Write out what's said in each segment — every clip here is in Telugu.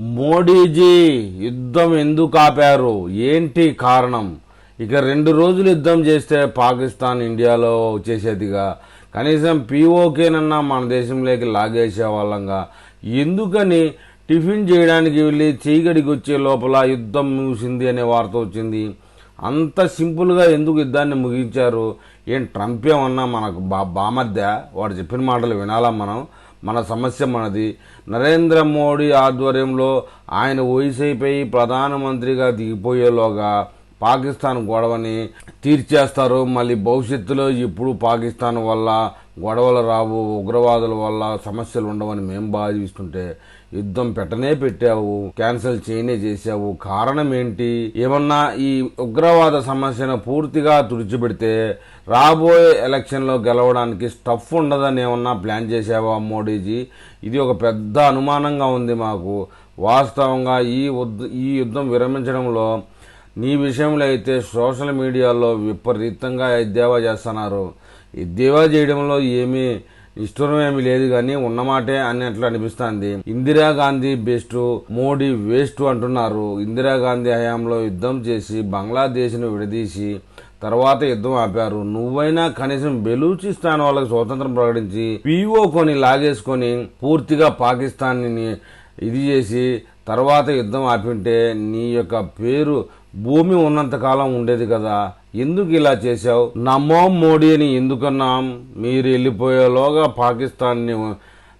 మోడీజీ యుద్ధం ఎందుకు ఆపారు? ఏంటి కారణం? ఇక రెండు రోజులు యుద్ధం చేస్తే పాకిస్తాన్ ఇండియాలో వచ్చేసేదిగా కనీసం పీఓకేనన్నా మన దేశంలోకి లాగేసే వాళ్ళంగా ఎందుకని? టిఫిన్ చేయడానికి వెళ్ళి చీకటికి వచ్చే లోపల యుద్ధం ముగిసింది అనే వార్త వచ్చింది. అంత సింపుల్గా ఎందుకు యుద్ధాన్ని ముగించారు? ఏం ట్రంప్ ఏమన్నా మనకు బా బామధ్య వాడు చెప్పిన మాటలు వినాలా మనం? మన సమస్య మనది. నరేంద్ర మోడీ ఆధ్వర్యంలో ఆయన వయసైపోయి ప్రధానమంత్రిగా దిగిపోయేలోగా పాకిస్తాన్ గొడవని తీర్చేస్తారు. మళ్ళీ భవిష్యత్తులో ఇప్పుడు పాకిస్తాన్ వల్ల గొడవలు రావు ఉగ్రవాదుల వల్ల సమస్యలు ఉండవని మేము భావిస్తుంటే యుద్ధం పెట్టనే పెట్టావు క్యాన్సిల్ చేయనే చేసావు కారణం ఏంటి? ఏమన్నా ఈ ఉగ్రవాద సమస్యను పూర్తిగా తుడిచిపెడితే రాబోయే ఎలక్షన్లో గెలవడానికి స్టఫ్ ఉండదని ఏమన్నా ప్లాన్ చేసావా మోడీజీ? ఇది ఒక పెద్ద అనుమానంగా ఉంది మాకు. వాస్తవంగా ఈ ఈ యుద్ధం విరమించడంలో నీ విషయంలో అయితే సోషల్ మీడియాలో విపరీతంగా ఎద్దేవా చేస్తున్నారు. ఎద్దేవా చేయడంలో ఏమీ ఇష్టమేమి లేదు కానీ ఉన్నమాటే అన్నట్లు అనిపిస్తుంది. ఇందిరాగాంధీ బెస్ట్ మోడీ వేస్ట్ అంటున్నారు. ఇందిరాగాంధీ హయాంలో యుద్ధం చేసి బంగ్లాదేశ్ను విడదీసి తర్వాత యుద్ధం ఆపారు. నువ్వైనా కనీసం బెలూచిస్తాన్ వాళ్ళకి స్వతంత్రం ప్రకటించి పీఓ కొని లాగేసుకొని పూర్తిగా పాకిస్తాన్ని ఇది చేసి తర్వాత యుద్ధం ఆపింటే నీ యొక్క పేరు భూమి ఉన్నంతకాలం ఉండేది కదా. ఎందుకు ఇలా చేశావు? నమో మోడీ అని ఎందుకన్నాం? మీరు వెళ్ళిపోయేలోగా పాకిస్తాన్ని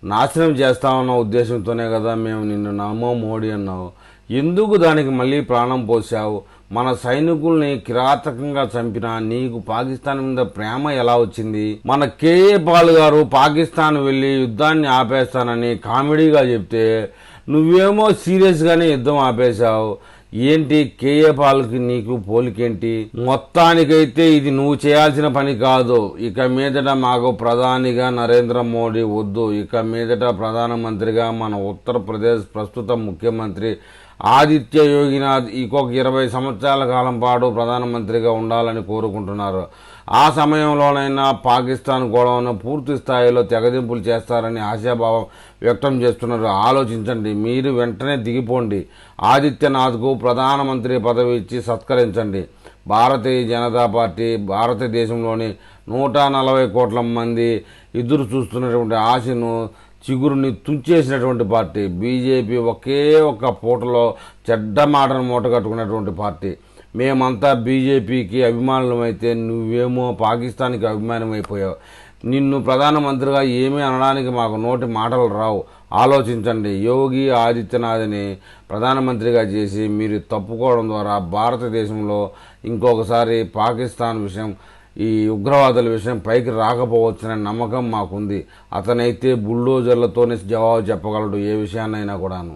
నాశనం చేస్తామన్న ఉద్దేశంతోనే కదా మేము నిన్ను నమో మోడీ అన్నావు. ఎందుకు దానికి మళ్ళీ ప్రాణం పోసావు మన సైనికుల్ని కిరాతకంగా చంపిన నీకు పాకిస్తాన్ మీద ప్రేమ ఎలా వచ్చింది? మన కేఏ పాల్ గారు పాకిస్తాన్ వెళ్ళి యుద్ధాన్ని ఆపేస్తానని కామెడీగా చెప్తే నువ్వేమో సీరియస్గానే యుద్ధం ఆపేశావు. ఏంటి కేఏ పాలకి నీకు పోలికేంటి? మొత్తానికైతే ఇది నువ్వు చేయాల్సిన పని కాదు. ఇక మీదట మాకు ప్రధానిగా నరేంద్ర మోడీ వద్దు. ఇక మీదట ప్రధానమంత్రిగా మన ఉత్తరప్రదేశ్ ప్రస్తుత ముఖ్యమంత్రి ఆదిత్య యోగినాథ్ ఇంకొక ఇరవై సంవత్సరాల కాలం పాటు ప్రధానమంత్రిగా ఉండాలని కోరుకుంటున్నారు. ఆ సమయంలోనైనా పాకిస్తాన్ గొడవను పూర్తి స్థాయిలో తెగదింపులు చేస్తారని ఆశాభావం వ్యక్తం చేస్తున్నారు. ఆలోచించండి మీరు వెంటనే దిగిపోండి. ఆదిత్యనాథ్కు ప్రధానమంత్రి పదవి ఇచ్చి సత్కరించండి. భారతీయ జనతా పార్టీ భారతదేశంలోని నూట నలభై కోట్ల మంది ఎదురు చూస్తున్నటువంటి ఆశను చిగురుని తుంచేసినటువంటి పార్టీ. బీజేపీ ఒకే ఒక్క పూటలో చెడ్డ మాటను మూట కట్టుకున్నటువంటి పార్టీ. మేమంతా బీజేపీకి అభిమానులమైతే నువ్వేమో పాకిస్తాన్కి అభిమానం అయిపోయావు నిన్ను ప్రధానమంత్రిగా ఏమీ అనడానికి మాకు నోటి మాటలు రావు. ఆలోచించండి. యోగి ఆదిత్యనాథ్ని ప్రధానమంత్రిగా చేసి మీరు తప్పుకోవడం ద్వారా భారతదేశంలో ఇంకొకసారి పాకిస్తాన్ విషయం ఈ ఉగ్రవాదుల విషయం పైకి రాకపోవచ్చనే నమ్మకం మాకుంది. అతనైతే బుల్డోజర్లతోనే జవాబు చెప్పగలడు ఏ విషయాన్నైనా కూడాను.